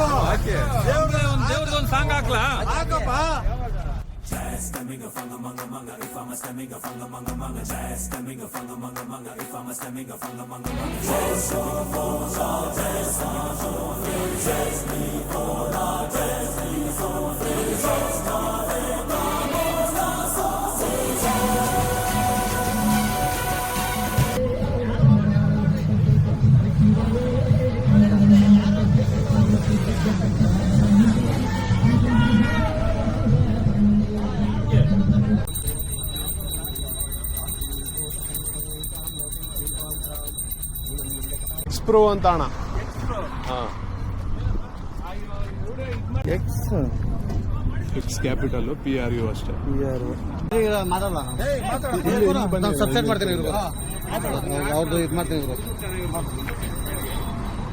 ಹಾಕು ದೇವ್ರ ಒಂದ್ ದೇವ್ರದೊಂದ್ ಸಾಂಗ್ ಹಾಕ್ಲಾ ಹಾಕಪ್ಪ Xpro ಅಂತ ಅಣ್ಣ ಹಾಂ. X X capital P R U ಅಷ್ಟೇ. ಮಾತಾಡಲ್ಲ ನಾನು ಸಬ್ಸ್ಕ್ರೈಬ್ ಮಾಡ್ತೀನಿ ಇವ್ರಿಗೆ ಅವ್ರದ್ದು ಇದು ಮಾಡ್ತೀನಿ ಇವರು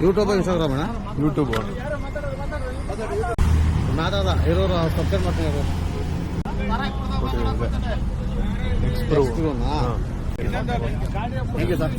ಯೂಟ್ಯೂಬ್ ಇನ್ಸ್ಟಾಗ್ರಾಮ್ ಅಣ್ಣ ಯೂಟ್ಯೂಬ್ ಮಾತಾಡ ಇರೋರು ಸಬ್ಸ್ಕ್ರೈಬ್ ಮಾಡ್ತೀನಿ ಇವರು ಎಕ್ಸ್ಪ್ರೋ? ಹೇಗೆ ಸರ್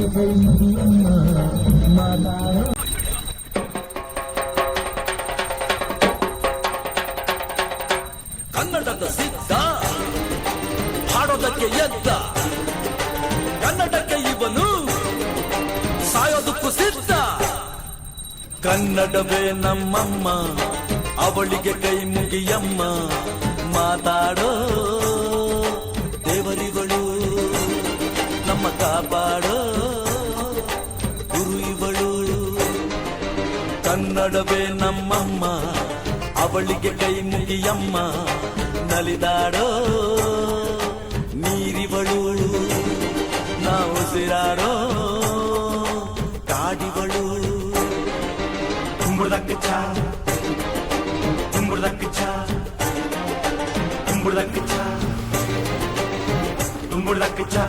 ಕನ್ನಡದ ಸಿದ್ಧ. ಹಾಡೋದಕ್ಕೆ ಎದ್ದ. ಕನ್ನಡಕ್ಕೆ ಇವನು. ಸಾಯೋದಕ್ಕೂ ಸಿದ್ಧ. ಕನ್ನಡವೇ ನಮ್ಮಮ್ಮ. ಅವಳಿಗೆ ಕೈ ಮುಗಿಯಮ್ಮ. ಮಾತಾಡೋ ಅವಳಿಗೆ ಕೈ ಮುಗಿಯಮ್ಮ ನಲಿದಾಡೋ ನೀರಿವಳು ನಾವು ಉಸಿರಾಡೋ ಕಾಡಿವಳು ಕುಂಬುಳಕ್ಕೆ ಚಾ ಕುಂಬುಳಕ್ಕೆ ಚಾ ಕುಂಬುಳಕ್ಕೆ ಚಾ ಕುಂಬುಳಕ್ಕೆ ಚಾ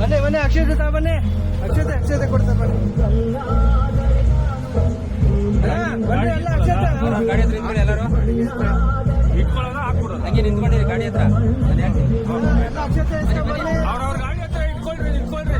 ಬನ್ನಿ ಬನ್ನಿ ಅಕ್ಷತೆ ತಾ ಬನ್ನಿ. ಅಕ್ಷತೆ ಅಕ್ಷತೆ ಕೊಡ್ತಾ ಬನ್ನಿ. ಹಾ, ಬನ್ನಿ ಎಲ್ಲ ಅಕ್ಷತೆ ಗಾಡಿ ಹತ್ರ ನಿಂತ್ಕೊಳ್ಳಿ ಎಲ್ಲರೂ. ಇಟ್ಕೊಳ್ಳೋದು ಹಾಕ್ಬಿಡೋದು? ಹಂಗೆ ನಿಂತ್ಕೊಂಡಿರಿ ಗಾಡಿ ಹತ್ರ. ಅವ್ರವ್ರ ಗಾಡಿ ಹತ್ರ ಇಟ್ಕೊಳ್ರಿ ನಿಂತ್ಕೊಳ್ರಿ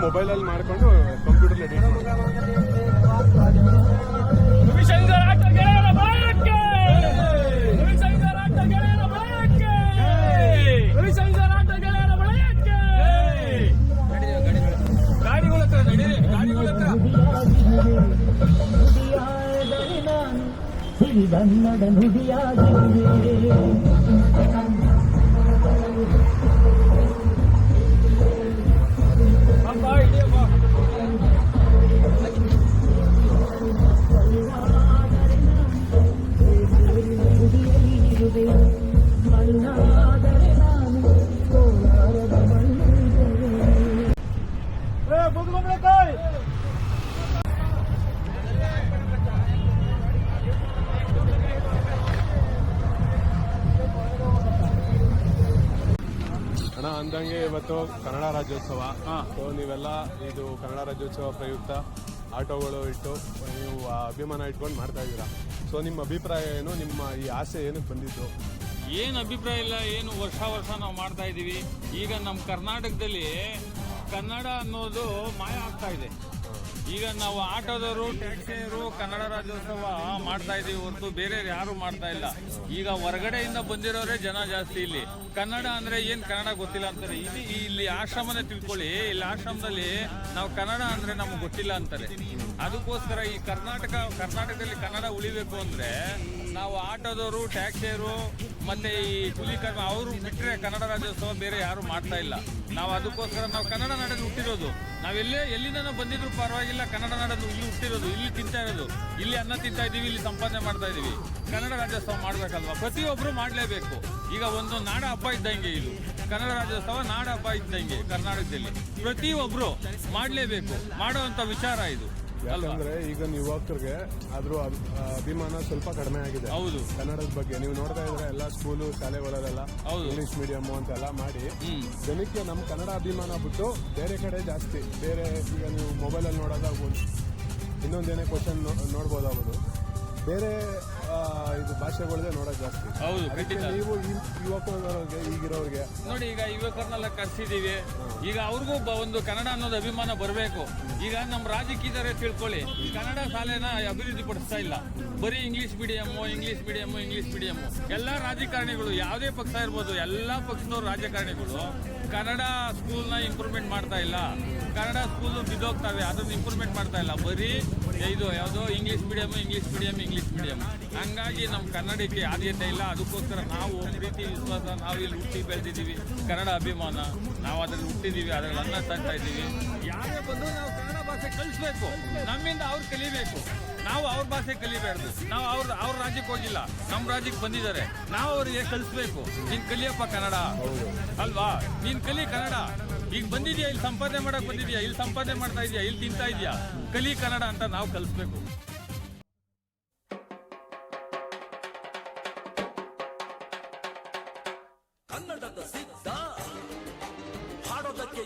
ಮೊಬೈಲಲ್ಲಿ ಮಾಡ್ಕೊಂಡು ಕಂಪ್ಯೂಟರ್ ಎಡಿಟ್ ರವಿಶಂಕರ್ ಆಟ ಗೆಳೆಯರ ರಾಜ್ಯೋತ್ಸವ. ಸೊ ನೀವೆಲ್ಲ ಇದು ಕನ್ನಡ ರಾಜ್ಯೋತ್ಸವ ಪ್ರಯುಕ್ತ ಆಟೋಗಳು ಇಟ್ಟು ನೀವು ಅಭಿಮಾನ ಇಟ್ಕೊಂಡು ಮಾಡ್ತಾ ಇದ್ದೀರಾ. ಸೊ ನಿಮ್ಮ ಅಭಿಪ್ರಾಯ ಏನು? ನಿಮ್ಮ ಈ ಆಸೆ ಏನಕ್ಕೆ ಬಂದಿತ್ತು ಏನು ಅಭಿಪ್ರಾಯ ಇಲ್ಲ ಏನು ವರ್ಷ ವರ್ಷ ನಾವು ಮಾಡ್ತಾ ಇದ್ದೀವಿ ಈಗ ನಮ್ಮ ಕರ್ನಾಟಕದಲ್ಲಿ ಕನ್ನಡ ಅನ್ನೋದು ಮಾಯ ಆಗ್ತಾ ಇದೆ. ಈಗ ನಾವು ಆಟೋದವರು, ಟ್ಯಾಕ್ಸಿಯವರು, ಕನ್ನಡ ರಾಜ್ಯೋತ್ಸವ ಮಾಡ್ತಾ ಇದೀವಿ ಹೊರತು ಬೇರೆ ಯಾರು ಮಾಡ್ತಾ ಇಲ್ಲ. ಈಗ ಹೊರಗಡೆಯಿಂದ ಬಂದಿರೋರೇ ಜನ ಜಾಸ್ತಿ ಇಲ್ಲಿ. ಕನ್ನಡ ಅಂದ್ರೆ ಏನ್ ಕನ್ನಡ ಗೊತ್ತಿಲ್ಲ ಅಂತಾರೆ. ಇಲ್ಲಿ ಇಲ್ಲಿ ಆಶ್ರಮನೇ ತಿಳ್ಕೊಳ್ಳಿ. ಇಲ್ಲಿ ಆಶ್ರಮದಲ್ಲಿ ನಾವು ಕನ್ನಡ ಅಂದ್ರೆ ನಮ್ಗೆ ಗೊತ್ತಿಲ್ಲ ಅಂತಾರೆ. ಅದಕ್ಕೋಸ್ಕರ ಈ ಕರ್ನಾಟಕ, ಕರ್ನಾಟಕದಲ್ಲಿ ಕನ್ನಡ ಉಳಿಬೇಕು ಅಂದ್ರೆ ನಾವು ಆಟೋದವರು ಟ್ಯಾಕ್ಸಿಯವರು ಮತ್ತೆ ಈ ಕೂಲಿಕರ್ಮ ಅವರು ಬಿಟ್ಟರೆ ಕನ್ನಡ ರಾಜ್ಯೋತ್ಸವ ಬೇರೆ ಯಾರು ಮಾಡ್ತಾ ಇಲ್ಲ. ನಾವು ಅದಕ್ಕೋಸ್ಕರ ನಾವು ಕನ್ನಡ ನಾಡಲ್ಲಿ ಹುಟ್ಟಿರೋದು. ನಾವೆಲ್ಲೇ ಎಲ್ಲಿಂದ ಬಂದಿದ್ರು ಪರವಾಗಿಲ್ಲ. ಕನ್ನಡ ನಾಡಲ್ಲಿ ಇಲ್ಲಿ ಹುಟ್ಟಿರೋದು, ಇಲ್ಲಿ ತಿಂತಾ ಇರೋದು, ಇಲ್ಲಿ ಅನ್ನ ತಿಂತಾ ಇದ್ದೀವಿ, ಇಲ್ಲಿ ಸಂಪಾದನೆ ಮಾಡ್ತಾ ಇದ್ದೀವಿ. ಕನ್ನಡ ರಾಜ್ಯೋತ್ಸವ ಮಾಡಬೇಕಲ್ವಾ? ಪ್ರತಿಯೊಬ್ಬರು ಮಾಡಲೇಬೇಕು. ಈಗ ಒಂದು ನಾಡ ಹಬ್ಬ ಇದ್ದಂಗೆ ಇದು. ಕನ್ನಡ ರಾಜ್ಯೋತ್ಸವ ನಾಡ ಹಬ್ಬ ಇದ್ದಂಗೆ ಕರ್ನಾಟಕದಲ್ಲಿ. ಪ್ರತಿಯೊಬ್ಬರು ಮಾಡಲೇಬೇಕು. ಮಾಡುವಂಥ ವಿಚಾರ ಇದು. ಯಾಕಂದ್ರೆ ಈಗ ಯುವಕರಿಗೆ ಅದ್ರ ಅಭಿ- ಅಭಿಮಾನ ಸ್ವಲ್ಪ ಕಡಿಮೆ ಆಗಿದೆ. ಹೌದು. ಕನ್ನಡದ ಬಗ್ಗೆ ನೀವು ನೋಡ್ತಾ ಇದ್ರೆ ಎಲ್ಲ ಸ್ಕೂಲು ಶಾಲೆಗಳಲ್ಲೆಲ್ಲ ಹೌದು. ಇಂಗ್ಲಿಷ್ ಮೀಡಿಯಂ ಅಂತೆಲ್ಲ ಮಾಡಿ ಜನಕ್ಕೆ ನಮ್ಮ ಕನ್ನಡ ಅಭಿಮಾನ ಬಿಟ್ಟು ಬೇರೆ ಕಡೆ ಜಾಸ್ತಿ ಬೇರೆ ಈಗ ನೀವು ಮೊಬೈಲಲ್ಲಿ ನೋಡೋದಾಗ್ಬೋದು ಇನ್ನೊಂದೇನೇ ಕ್ವಶನ್ ನೋಡ್ಬೋದಾಗ್ಬೋದು ಬೇರೆ ಇದು ಭಾಷೆಗಳದೇ ನೋಡೋದು ಜಾಸ್ತಿ. ಹೌದು ನೀವು ಯುವಕರಿಗೆ ಈಗಿರೋರಿಗೆ? ನೋಡಿ ಈಗ ಯುವಕರನ್ನೆಲ್ಲ ಕರ್ಸಿದೀವಿ. ಈಗ ಅವ್ರಿಗೂ ಬ- ಒಂದು ಕನ್ನಡ ಅನ್ನೋದು ಅಭಿಮಾನ ಬರಬೇಕು. ಈಗ ನಮ್ಮ ರಾಜಕೀಯದವರೇ ತಿಳ್ಕೊಳ್ಳಿ. ಕನ್ನಡ ಶಾಲೆನ ಅಭಿವೃದ್ಧಿ ಪಡಿಸ್ತಾ ಇಲ್ಲ. ಬರೀ English medium English medium English medium ಎಲ್ಲ ರಾಜಕಾರಣಿಗಳು ಯಾವುದೇ ಪಕ್ಷ ಇರ್ಬೋದು ಎಲ್ಲ ಪಕ್ಷದವ್ರು ರಾಜಕಾರಣಿಗಳು ಕನ್ನಡ ಸ್ಕೂಲ್ನ ಇಂಪ್ರೂವ್ಮೆಂಟ್ ಮಾಡ್ತಾ ಇಲ್ಲ. ಕನ್ನಡ ಸ್ಕೂಲ್ ಬಿದ್ದೋಗ್ತವೆ ಅದನ್ನ ಇಂಪ್ರೂವ್ಮೆಂಟ್ ಮಾಡ್ತಾ ಇಲ್ಲ. ಬರೀ ಇದು ಯಾವುದೋ English medium English medium English medium ಹಂಗಾಗಿ ನಮ್ಮ ಕನ್ನಡಕ್ಕೆ ಆದ್ಯತೆ ಇಲ್ಲ. ಅದಕ್ಕೋಸ್ಕರ ನಾವು ಪ್ರೀತಿ ವಿಶ್ವಾಸ, ನಾವು ಇಲ್ಲಿ ಹುಟ್ಟಿ ಬೆಳೆದಿದ್ದೀವಿ. ಕನ್ನಡ ಅಭಿಮಾನ. ನಾವು ಅದ್ರಲ್ಲಿ ಹುಟ್ಟಿದ್ದೀವಿ, ಅದ್ರಲ್ಲಿ ಅನ್ನ ತಂತಾ ಇದ್ದೀವಿ. ಯಾರೇ ಬಂದರೂ ನಾವು ಕನ್ನಡ ಭಾಷೆ ಕಲಿಸ್ಬೇಕು. ನಮ್ಮಿಂದ ಅವ್ರು ಕಲಿಬೇಕು. ನಾವು ಅವ್ರ ಭಾಷೆ ಕಲಿಬಾರ್ದು ನಾವು ಅವ್ರ ಅವ್ರ ರಾಜ್ಯಕ್ಕೆ ಹೋಗಿಲ್ಲ. ನಮ್ಮ ರಾಜ್ಯಕ್ಕೆ ಬಂದಿದ್ದಾರೆ. ನಾವು ಅವರಿಗೆ ಕಲಿಸ್ಬೇಕು. ನೀನು ಕಲಿಯಪ್ಪ ಕನ್ನಡ. ಅಲ್ವಾ? ನೀನು ಕಲಿ ಕನ್ನಡ. ಈಗ ಬಂದಿದ್ಯಾ? ಇಲ್ಲಿ ಸಂಪಾದನೆ ಮಾಡಕ್ ಬಂದಿದ್ಯಾ? ಇಲ್ಲಿ ಸಂಪಾದನೆ ಮಾಡ್ತಾ ಇದೀಯಾ? ಇಲ್ಲಿ ತಿಂತಾ ಇದೆಯಾ? ಕಲಿ ಕನ್ನಡ ಅಂತ ನಾವು ಕಲಿಸ್ಬೇಕು. ಕನ್ನಡದ ಸಿದ್ಧ. ಹಾಡೋದಕ್ಕೆ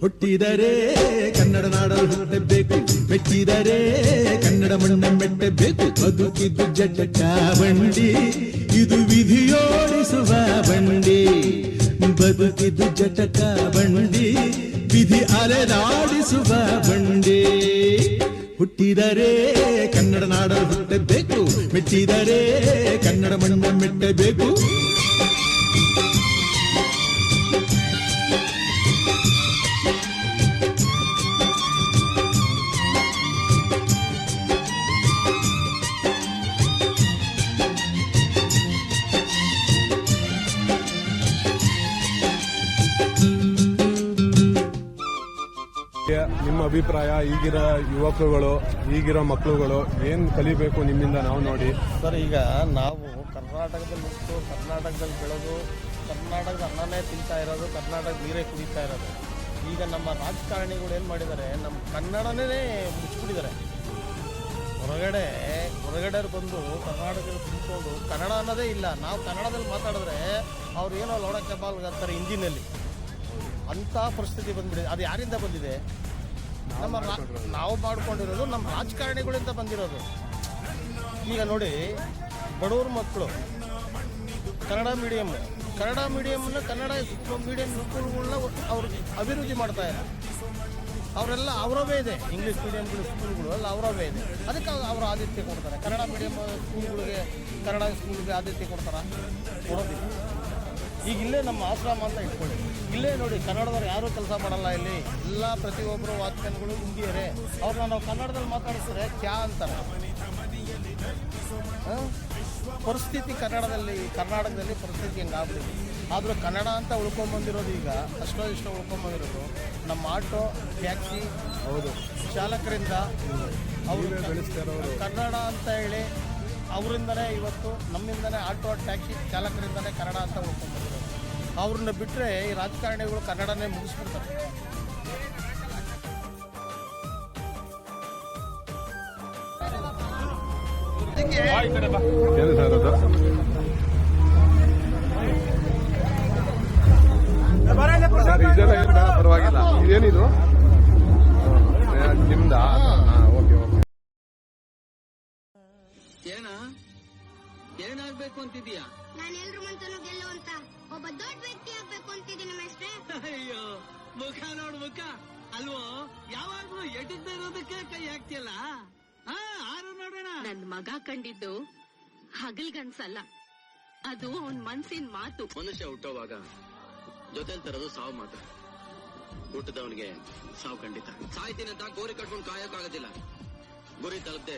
ಹುಟ್ಟಿದರೆ ಕನ್ನಡ ನಾಡಲು ಹುಟ್ಟಬೇಕು ಮೆಟ್ಟಿದರೆ ಕನ್ನಡ ಮಣ್ಣ ಮೆಟ್ಟಬೇಕು ಬದುಕಿದ್ದು ಜಟಕ ಬಂಡಿ ಇದು ವಿಧಿಯೋಡಿಸುವ ಬಂಡಿ ಬದುಕಿದ್ದು ಜಟಕ ಬಂಡಿ ವಿಧಿ ಅಲೆದಾಡಿಸುವ ಬಂಡಿ ಹುಟ್ಟಿದರೆ ಕನ್ನಡ ನಾಡಲು ಹುಟ್ಟಬೇಕು ಮೆಟ್ಟಿದರೆ ಕನ್ನಡ ಮಣ್ಣ ಮೆಟ್ಟಬೇಕು ಅಭಿಪ್ರಾಯ ಈಗಿರೋ ಯುವಕರುಗಳು ಈಗಿರೋ ಮಕ್ಕಳುಗಳು ಏನು ಕಲಿಬೇಕು ನಿಮ್ಮಿಂದ ನಾವು ನೋಡಿ. ಸರ್, ಈಗ ನಾವು ಕರ್ನಾಟಕದಲ್ಲಿ ಹುಟ್ಟು ಕರ್ನಾಟಕದಲ್ಲಿ ಬೆಳೆದು ಕರ್ನಾಟಕದ ಅನ್ನನೇ ತಿಂತಾ ಇರೋದು ಕರ್ನಾಟಕ ನೀರೇ ಕುಡಿತಾ ಇರೋದು. ಈಗ ನಮ್ಮ ರಾಜಕಾರಣಿಗಳು ಏನು ಮಾಡಿದ್ದಾರೆ ನಮ್ಮ ಕನ್ನಡನೇ ಮುಚ್ಚಿಬಿಟ್ಟಿದ್ದಾರೆ. ಹೊರಗಡೆ ಹೊರಗಡೆ ಬಂದು ಕರ್ನಾಟಕದಲ್ಲಿ ತುಂಬಿಕೊಂಡು ಕನ್ನಡ ಅನ್ನೋದೇ ಇಲ್ಲ, ನಾವು ಕನ್ನಡದಲ್ಲಿ ಮಾತಾಡಿದ್ರೆ ಅವ್ರು ಏನೋ ಲೋಡಕ್ಕೆ ಇಂಜಿನಲ್ಲಿ ಹಿಂದಿನಲ್ಲಿ. ಅಂಥ ಪರಿಸ್ಥಿತಿ ಬಂದ್ಬಿಟ್ಟಿದೆ. ಅದು ಯಾರಿಂದ ಬಂದಿದೆ? ನಮ್ಮ ನಾವು ಮಾಡ್ಕೊಂಡಿರೋದು ನಮ್ಮ ರಾಜಕಾರಣಿಗಳಿಂದ ಬಂದಿರೋದು. ಈಗ ನೋಡಿ, ಬಡವ್ರ ಮಕ್ಕಳು, ಕನ್ನಡ ಮೀಡಿಯಮ್ ಕನ್ನಡ ಮೀಡಿಯಮ್ನ ಕನ್ನಡ ಮೀಡಿಯಂ ಸ್ಕೂಲ್ಗಳನ್ನ ಅವ್ರು ಅಭಿವೃದ್ಧಿ ಮಾಡ್ತಾ ಇಲ್ಲ ಅವರೆಲ್ಲ ಅವರವೇ ಇದೆ. ಇಂಗ್ಲೀಷ್ ಮೀಡಿಯಂಗಳು ಸ್ಕೂಲ್ಗಳು ಎಲ್ಲ ಅವರವೇ ಇದೆ. ಅದಕ್ಕೆ ಅವರು ಆದ್ಯತೆ ಕೊಡ್ತಾರೆ. ಕನ್ನಡ ಮೀಡಿಯಂ ಸ್ಕೂಲ್ಗಳಿಗೆ, ಕನ್ನಡ ಸ್ಕೂಲ್ಗೆ ಆದ್ಯತೆ ಕೊಡ್ತಾರೆ? ಕೊಡೋದಿಲ್ಲ ಈಗ ಇಲ್ಲೇ ನಮ್ಮ ಆಶ್ರಮ ಅಂತ ಇಟ್ಕೊಳ್ಳಿ. ಇಲ್ಲೇ ನೋಡಿ ಕನ್ನಡದವ್ರು ಯಾರೂ ಕೆಲಸ ಮಾಡಲ್ಲ ಇಲ್ಲಿ. ಎಲ್ಲ ಪ್ರತಿಯೊಬ್ಬರು ವಾಚ್ಮನ್ಗಳು ಹಿಂದಿಯರೇ. ಅವ್ರನ್ನ ನಾವು ಕನ್ನಡದಲ್ಲಿ ಮಾತಾಡಿಸಿದ್ರೆ ಕ್ಯಾ ಅಂತಾರೆ. ಪರಿಸ್ಥಿತಿ ಕನ್ನಡದಲ್ಲಿ ಕರ್ನಾಟಕದಲ್ಲಿ ಪರಿಸ್ಥಿತಿ ಹೆಂಗಾಗ್ಬಿಟ್ಟಿದೆ. ಆದರೂ ಕನ್ನಡ ಅಂತ ಉಳ್ಕೊಂಬಂದಿರೋದು ಈಗ ಅಷ್ಟೋ ಇಷ್ಟೋ ಉಳ್ಕೊಂಬಂದಿರೋದು ನಮ್ಮ ಆಟೋ ಟ್ಯಾಕ್ಸಿ ಹೌದು. ಚಾಲಕರಿಂದ ಅವರು ಬೆಳೆಸ್ತಾರವರು ಕನ್ನಡ ಅಂತ ಹೇಳಿ ಅವರಿಂದನೇ ಇವತ್ತು ನಮ್ಮಿಂದನೇ ಆಟೋ ಟ್ಯಾಕ್ಸಿ ಚಾಲಕರಿಂದನೇ ಕನ್ನಡ ಅಂತ ಉಳ್ಕೊಂಡ್ಬಂದಿರೋದು ಅವ್ರನ್ನ ಬಿಟ್ಟರೆ ಈ ರಾಜಕಾರಣಿಗಳು ಕನ್ನಡನೇ ಮುಗಿಸ್ಬಿಡ್ತಾರೆ. ಏನು ಸರ್ ಅದು ಸರ್ ಇದೆಲ್ಲ ಏನು ಬೇಡ ಪರವಾಗಿಲ್ಲ. ಇದೇನಿದು ನಿಮ್ದಾ? ಏನಾಗ್ಬೇಕು ಅಂತಿದ್ಯಾ ನಾನು ಎಲ್ರ ಮಂತನು ಗೆಲ್ಲುವಂತ ಒಬ್ಬ ದೊಡ್ಡ ವ್ಯಕ್ತಿ ಆಗ್ಬೇಕು ಅಂತಿದ್ದೀನಿ ಮೇಸ್ಟ್ರೆ ಅಯ್ಯೋ ಮುಖ ನೋಡ್ ಮುಖ. ಅಲ್ವೋ ಯಾವಾಗ್ಲೂ ಎಟಿದ್ದೇ ಇರೋದಕ್ಕೆ ಕೈ ಹಾಕ್ತಿಯಲ್ಲ? ಹಾ ಆರು ನೋಡೋಣ. ನನ್ ಮಗ ಕಂಡಿದ್ದು ಹಗಲ್ಗನ್ಸಲ್ಲ. ಅದು ಅವನ್ ಮನ್ಸಿನ ಮಾತು. ಮನುಷ್ಯ ಹುಟ್ಟೋವಾಗ ಜೊತೆಲ್ ತರೋದು ಸಾವು ಮಾತ್ರ. ಹುಟ್ಟದವನಿಗೆ ಸಾವು ಖಂಡಿತ. ಸಾಯ್ತೀನಿ ಅಂತ ಗೋರಿ ಕಟ್ಕೊಂಡು ಕಾಯಕ್ಕಾಗೋದಿಲ್ಲ. ಗುರಿ ತಲುಪದೆ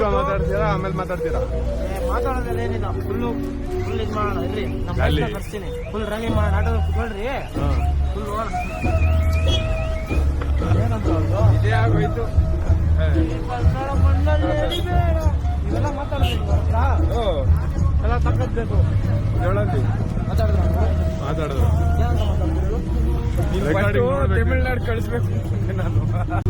ತಿನ್ಕೊಂಡು ಮಾತಾಡ್ತೀರಾ? ಆಮೇಲೆ ಮಾತಾಡ್ತೀರಾ? ಮಾತಾಡೋದ್ರಲ್ಲಿ ಏನಿಲ್ಲ. ಫುಲ್ಲು ಫುಲ್ ಇದು ಮಾಡೋಣ ಇರ್ರಿ. ನಮ್ಮ. ಬರ್ತೀನಿ ಫುಲ್ ರನ್ನಿಂಗ್ ಮಾಡೋಣ ಆಟೋ ಕುತ್ಕೊಳ್ರಿ. ಫುಲ್ ಹೋಗೋಣ ಇದೇ ಆಗೋಯ್ತು. ಇವೆಲ್ಲ ಮಾತಾಡೋದು ಓ. ಎಲ್ಲ ಹೇಳಲ್ಲಿ. ಮಾತಾಡೋದು. ಮಾತಾಡೋದು? ಏನಂತ ತಮಿಳ್ನಾಡು ಕಳಿಸ್ಬೇಕು. ನಾನು.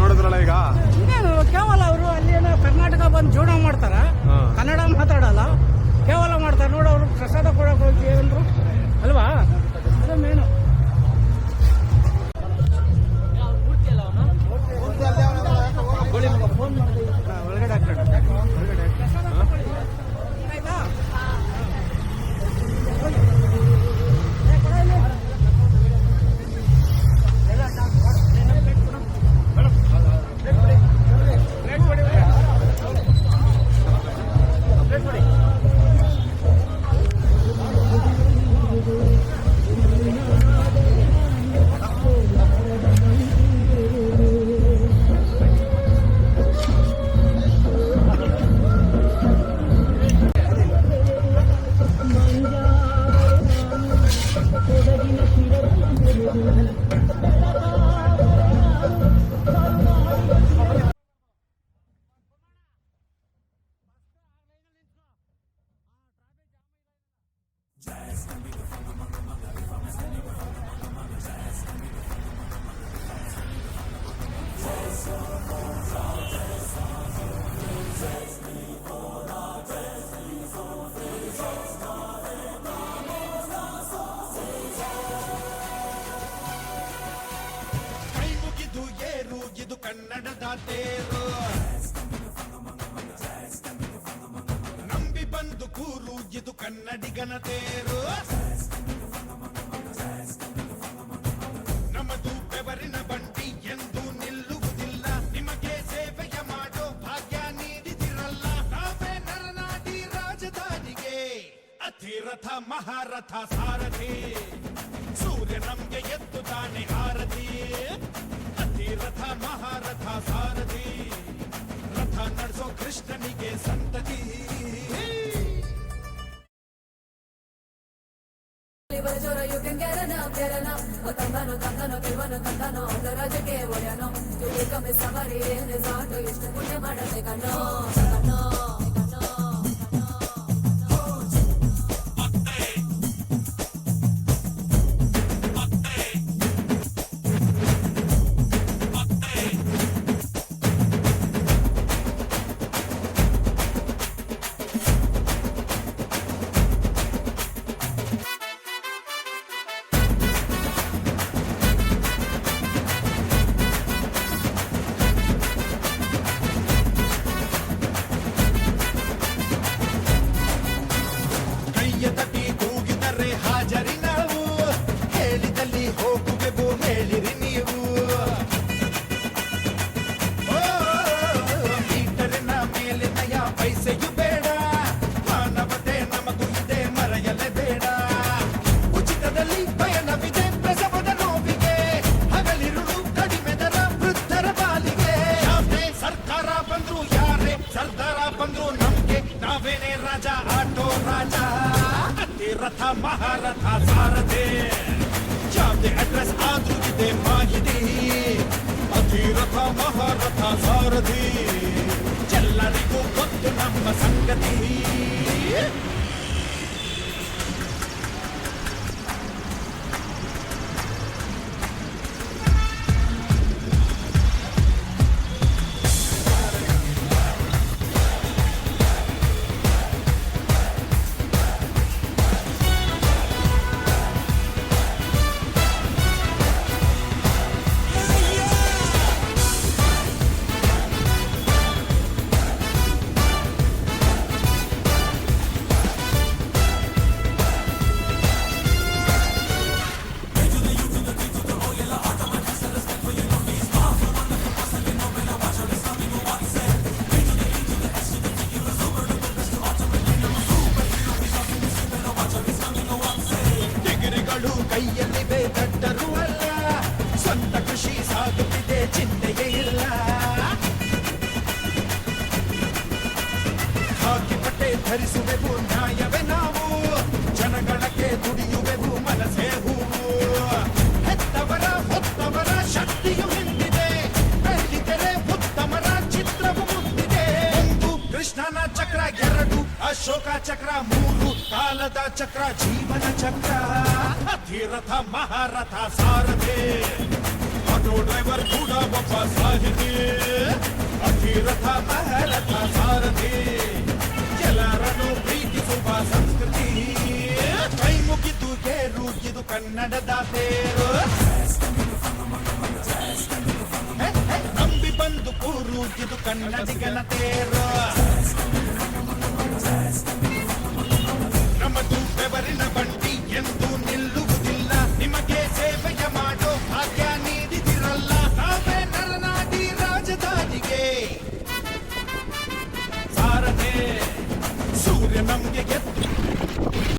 ನೋಡಿದ್ರಲ್ಲ ಈಗ? ಇನ್ನೇನು ಕೇವಲ ಅವರು ಅಲ್ಲಿ ಏನೋ ಕರ್ನಾಟಕ ಬಂದು ಜೀವನ ಮಾಡ್ತಾರ. ಕನ್ನಡ ಮಾತಾಡಲ್ಲ. ಕೇವಲ ಮಾಡ್ತಾರೆ. ನೋಡು ಅವರು ಪ್ರಸಾದ ಕೊಡೋಕೆ ಹೋಗಿ ಏನ್ರು ಘನತೆಯರು ನಮ್ಮದು ಬೆವರಿನ ಬಂಡಿ ಎಂದು ನಿಲ್ಲುವುದಿಲ್ಲ. ನಿಮಗೆ ಸೇವೆಯ ಮಾಡೋ ಭಾಗ್ಯ ನೀಡಿದಿರಲ್ಲ. ನಾವೇ ನರನಾಡಿ ರಾಜಧಾನಿಗೆ. ಅತಿರಥ ಮಹಾರಥ ಸಾರಥಿ. ಸೂರ್ಯ ನಮ್ಗೆ ಎದ್ದು ತಾನೆ ಆರತಿ ಅತಿರಥ ಮಹಾರಥ ಸಾರಥಿ. ರಥ ನಡೆಸೋ ಕೃಷ್ಣನಿಗೆ ಸಂ ಇವರ ಜೋರ ಯು ಕ್ಯಾನ್ ಕ್ಯಾರನ ಕ್ಯಾರನ ಓ ತಂದನು ತಂದನು ಗೆಲ್ವನು ತಂದನು ಒಂದು ರಾಜಕ್ಕೆ ಒಡೆಯನು ಇವು ಕಮ್ಮಿ ಸವಾರಿ ಏನು ಸಾಟು ಎಷ್ಟು ಪುಣ್ಯ ಮಾಡದೆ ಕಣ್ಣೋ ಕಣ್ಣೋ ಬಂದ್ರು ನಮ್ಗೆ ನಾವೇನೇ ರಾಜ, ಆಟೋ ರಾಜ. ಅತಿರಥ ಮಹಾರಥ, ಸಾರಥೆ. ಯಾವುದೇ ಅಡ್ರೆಸ್ ಆದ್ರೂ ಇದೆ ಮಾಹಿತಿ. ಅತಿರಥ ಮಹಾರಥ, ಸಾರಥಿ. ಎಲ್ಲರಿಗೂ ಗೊತ್ತು ನಮ್ಮ ಸಂಗತಿ. ಸಾಗುತ್ತಿದೆ ಚಿಂತೆಯೇ ಇಲ್ಲ. ಹಾಕಿ ಬಟ್ಟೆ ಧರಿಸುವೆವು, ನ್ಯಾಯವೇ ನಾವು. ಜನಗಳಕ್ಕೆ ದುಡಿಯುವೆವು ಮನಸೇ ಹೂವು. ಹೆತ್ತವರ, ಹೊತ್ತವರ ಶಕ್ತಿಯು ಹಿಂದಿದೆ. ಬೆಳ್ಳಿತೆರೆ ಉತ್ತಮರ ಚಿತ್ರವು ಮುಂದಿದೆ. ಒಂದು ಕೃಷ್ಣನ ಚಕ್ರ, ಎರಡು ಅಶೋಕ ಚಕ್ರ, ಮೂರು ಕಾಲದ ಚಕ್ರ, ಜೀವನ ಚಕ್ರ. ಅಧಿರಥ ಮಹಾರಥ ಸಾರಥಿ. ಆಟೋ ಡ್ರೈವರ್ ಕೂಡ ಒಬ್ಬ ಸಾಹಿತಿ ಅಧಿರಥ ಮಹಾರಥ ಸಾರಥಿ ಎಲ್ಲರನ್ನು ಪ್ರೀತಿಸುವ ಸಂಸ್ಕೃತಿ ಕೈ ಮುಗಿದು ಏರು ಇದು ಕನ್ನಡದ ತೇರು ಹೆ, ಹೆ, ನಂಬಿ ಬಂದು ಕೂರು ಇದು ಕನ್ನಡಿಗನ ತೇರು